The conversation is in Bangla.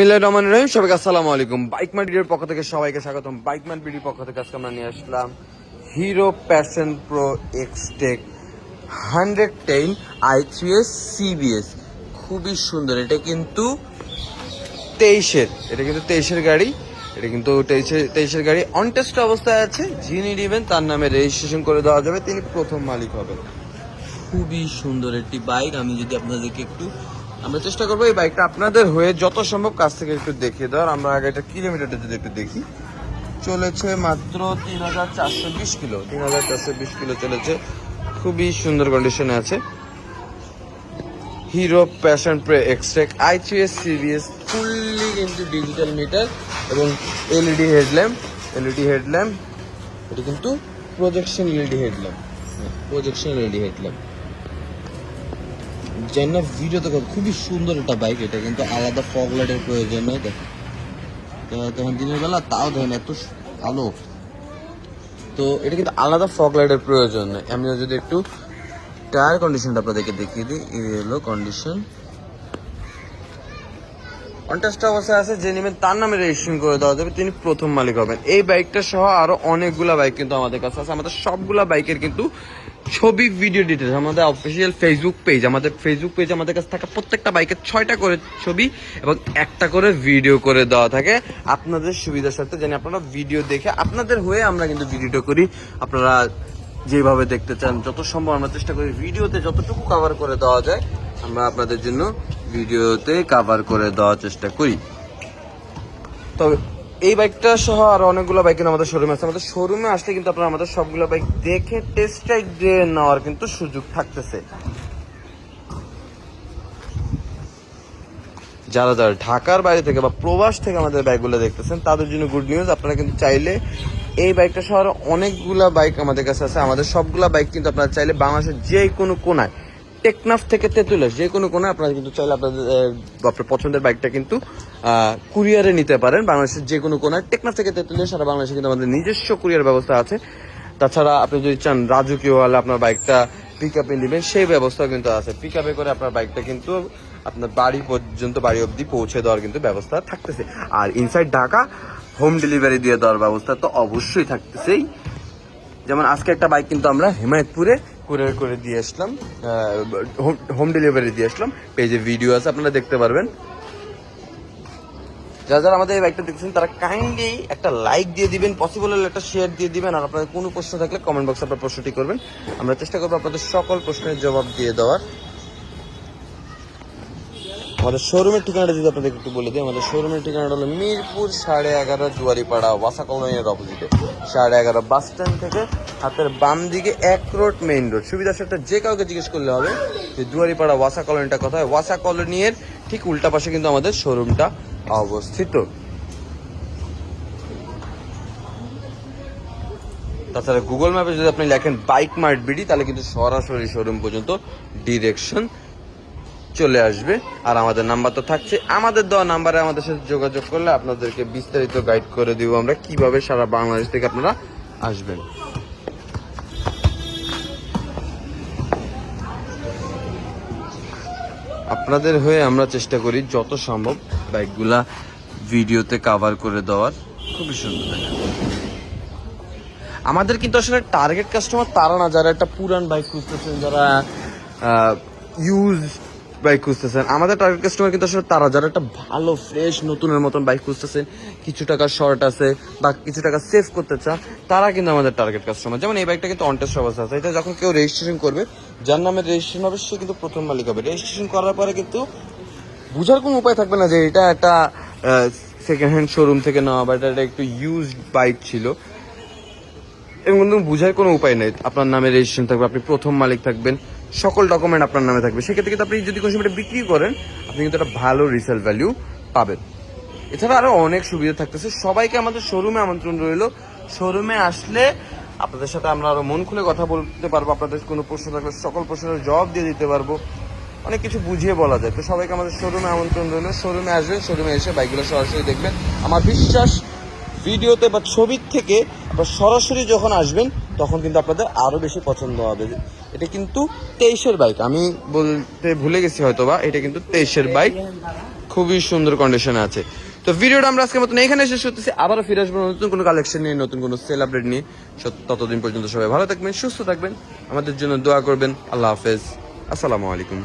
মিল্লাহির রহমানির রহিম, সবাইকে আসসালামু আলাইকুম। বাইক পক্ষ থেকে সবাইকে স্বাগতম। বাইক আমরা নিয়ে আসলাম Hero Pro hundred ten I S খুবই সুন্দর। এটা কিন্তু তেইশের, এটা কিন্তু তেইশের গাড়ি, এটা কিন্তু তেইশের তেইশের গাড়ি। অন টেস্ট অবস্থায় আছে, যিনি নেবেন তার নামে রেজিস্ট্রেশন করে দেওয়া যাবে, তিনি প্রথম মালিক হবেন। খুবই সুন্দর একটি বাইক। আমি যদি আপনাদেরকে একটু আমরা চেষ্টা করব এই বাইকটা আপনাদের হয়ে যত সম্ভব কাছ থেকে একটু দেখিয়ে দেওয়ার। আমরা আগে এটা কিলোমিটারটা যদি একটু দেখি। চলেছে মাত্র তিন হাজার চারশো বিশ কিলো। তিন হাজার চারশো বিশ কিলো চলেছে। খুবই সুন্দর কন্ডিশনে আছে। Hero Passion Pro Xtec I three S CBS fully কিন্তু ডিজিটাল মিটার এবং এলইডি হেডল্যাম্প এলইডি হেডল্যাম্প এটা কিন্তু projection LED headlamp projection LED headlamp যেন ভিডিও দেখো, খুবই সুন্দর একটা বাইক এটা, কিন্তু আলাদা ফগ লাইটের প্রয়োজন নেই, দেখো। তো তখন দিনের বেলা তাও ধরেন এত আলো তো এটা কিন্তু আলাদা ফগ লাইটের প্রয়োজন নেই। আমি যদি একটু টায়ার কন্ডিশনটা আপনাদেরকে দেখিয়ে দিই, এই হলো কন্ডিশন কন্টাস্ট অবস্থায় আছে, যে নেবেন তার নামে রেজিস্ট্রেশন করে দেওয়া যাবে, তিনি প্রথম মালিক হবেন। এই বাইকটা সহ আরও অনেকগুলা বাইক কিন্তু আমাদের কাছে আছে। আমাদের সবগুলো বাইকের কিন্তু ছবি ভিডিও ডিটেলস আমাদের অফিসিয়াল ফেসবুক পেজ আমাদের ফেসবুক পেজ আমাদের কাছে থাকা প্রত্যেকটা বাইকের ছয়টা করে ছবি এবং একটা করে ভিডিও করে দেওয়া থাকে। আপনাদের সুবিধার সাথে জানি আপনারা ভিডিও দেখে আপনাদের হয়ে আমরা কিন্তু ভিডিওটা করি। আপনারা যেভাবে দেখতে চান, যত সম্ভব আমরা চেষ্টা করি ভিডিওতে যতটুকু কভার করে দেওয়া যায়, আমরা আপনাদের জন্য ভিডিওতে কভার করে দেওয়ার চেষ্টা করি। তবে এই বাইকটা সহ আর অনেকগুলো বাইক কিন্তু আমাদের শোরুমে আছে। আমাদের শোরুমে আসলে কিন্তু আপনারা আমাদের সবগুলো বাইক দেখে টেস্ট রাইড নেওয়ার কিন্তু সুযোগ থাকতেছে। যারা যারা ঢাকার বাইরে থেকে বা প্রবাস থেকে আমাদের বাইকগুলো দেখতেছেন, তাদের জন্য গুড নিউজ আপনারা কিন্তু চাইলে এই বাইকটা সহ অনেকগুলা বাইক আমাদের কাছে আছে। আমাদের সবগুলা বাইক কিন্তু আপনারা চাইলে বাংলাদেশের যে কোনো কোনায় টেকনাফ থেকে তেতুলাস যে কোনো কোনায় আপনারা কিন্তু চাইলে আপনাদের আপনার পছন্দের বাইকটা কিন্তু কুরিয়ারে নিতে পারেন। বাংলাদেশের যে কোনো কোনায় টেকনাফ থেকে তেতুলিয়া, সারা বাংলাদেশে কিন্তু আমাদের নিজস্ব কুরিয়ার ব্যবস্থা আছে। তাছাড়া আপনি যদি চান রাজকীয় হলে আপনার বাইকটা পিক আপে নেবেন, সেই ব্যবস্থা কিন্তু আছে। পিক আপে করে আপনার বাইকটা কিন্তু আপনার বাড়ি পর্যন্ত, বাড়ি অবধি পৌঁছে দেওয়ার কিন্তু ব্যবস্থা থাকতেছে। আর ইনসাইড ঢাকা হোম ডেলিভারি দিয়ে দেওয়ার ব্যবস্থা তো অবশ্যই থাকতেছেই। যেমন আজকে একটা বাইক কিন্তু আমরা হেমায়তপুরে কুরিয়ার করে দিয়ে আসলাম হোম ডেলিভারি দিয়ে আসলাম। পেজে ভিডিও আছে, আপনারা দেখতে পারবেন। যারা যারা আমাদের এই বাইকটা দেখছেন তারা কাইন্ডলি একটা লাইক দিয়ে দিবেন পসিবল হলে একটা শেয়ার দিয়ে দিবেন, আর আপনাদের কোনো প্রশ্ন থাকলে কমেন্ট বক্সে আপনার প্রশ্নটি করবেন। আমরা চেষ্টা করব আপনাদের সকল প্রশ্নের জবাব দিয়ে দেওয়ার। আমাদের শোরুমের ঠিকানাটা যদি আপনাদের একটু বলে দিই, আমাদের শোরুমের ঠিকানাটা হলো মিরপুর সাড়ে এগারো জুয়ারিপাড়া ওয়াসা কলোনির অপোজিটে। সাড়ে এগারো বাস স্ট্যান্ড থেকে হাতের বাম দিকে এক রোড মেইন রোড। সুবিধার সাথে যে কাউকে জিজ্ঞেস করলে হবে যে দুয়ারিপাড়া ওয়াসা কলোনিটা কোথায়? ওয়াসা কলোনির ঠিক উল্টা পাশে কিন্তু আমাদের শোরুমটা অবস্থিত। তাছাড়া গুগল ম্যাপে যদি আপনি লেখেন বাইক মার্ট বিডি তাহলে কিন্তু সরাসরি শোরুম পর্যন্ত ডিরেকশন চলে আসবে। আর আমাদের নাম্বার তো থাকছে। আমাদের দেওয়া নাম্বারে আমাদের সাথে যোগাযোগ করলে আপনাদেরকে বিস্তারিত গাইড করে দিব আমরা কীভাবে সারা বাংলাদেশ থেকে আপনারা আসবেন। আপনাদের হয়ে আমরা চেষ্টা করি যত সম্ভব বাইকগুলা ভিডিওতে কভার করে দেওয়ার। খুবই সুন্দর। আমাদের কিন্তু আসলে টার্গেট কাস্টমার তারা না, যারা একটা পুরান বাইক খুঁজতেছেন, যারা ইউজ বাইক খুঁজতেছেন। আমাদের টার্গেট কাস্টমার কিন্তু আসলে তারা, যারা একটা ভালো ফ্রেশ নতুনের মতন বাইক খুঁজতেছেন, কিছু টাকা শর্ট আছে বা কিছু টাকা সেভ করতে চান তারা কিন্তু আমাদের টার্গেট কাস্টমার যেমন এই বাইকটা কিন্তু অনটেস্ট অবস্থা আছে। এটা যখন কেউ রেজিস্ট্রেশন করবে, যার নামে রেজিস্ট্রেশন হবে, সে কিন্তু প্রথম মালিক হবে। রেজিস্ট্রেশন করার পরে কিন্তু বুঝার কোনো উপায় থাকবে না যে এটা একটা সেকেন্ড হ্যান্ড শোরুম থেকে নেওয়া বা এটা একটা একটু ইউজ বাইক ছিল। এবং কিন্তু বুঝার কোনো উপায় নেই। আপনার নামে রেজিস্ট্রেশন থাকবে, আপনি প্রথম মালিক থাকবেন। সকল ডকুমেন্ট আপনার নামে থাকবে। সেক্ষেত্রে কিন্তু আপনি যদি কোনো বিক্রি করেন, আপনি কিন্তু একটা ভালো রিসেল ভ্যালু পাবেন। এছাড়া আরও অনেক সুবিধা থাকতেছে। সবাইকে আমাদের শোরুমে আমন্ত্রণ রইল। শোরুমে আসলে আপনাদের সাথে আমরা আরও মন খুলে কথা বলতে পারব। আপনাদের কোনো প্রশ্ন থাকলে সকল প্রশ্নের জবাব দিয়ে দিতে পারব। অনেক কিছু বুঝিয়ে বলা যায়। তো সবাইকে আমাদের শোরুমে আমন্ত্রণ রইল। শোরুমে আসবেন শোরুমে এসে বাইকগুলো সরাসরি দেখবেন। আমার বিশ্বাস ভিডিওতে বা ছবির থেকে আপনার সরাসরি যখন আসবেন তখন কিন্তু আপনাদের আরও বেশি পছন্দ হবে। এটা কিন্তু তেইশের বাইক। আমি বলতে ভুলে গেছি হয়তো বা এটা কিন্তু তেইশের বাইক। খুবই সুন্দর কন্ডিশনে আছে। তো ভিডিওটা আমরা আজকের মতন এখানে শেষ করতেছি। আবারও ফিরে আসব নতুন কোনো কালেকশন নিয়ে, নতুন কোনো সেল আপডেট নিয়ে। ততদিন পর্যন্ত সবাই ভালো থাকবেন, সুস্থ থাকবেন। আমাদের জন্য দোয়া করবেন। আল্লাহ হাফেজ। আসসালামু আলাইকুম।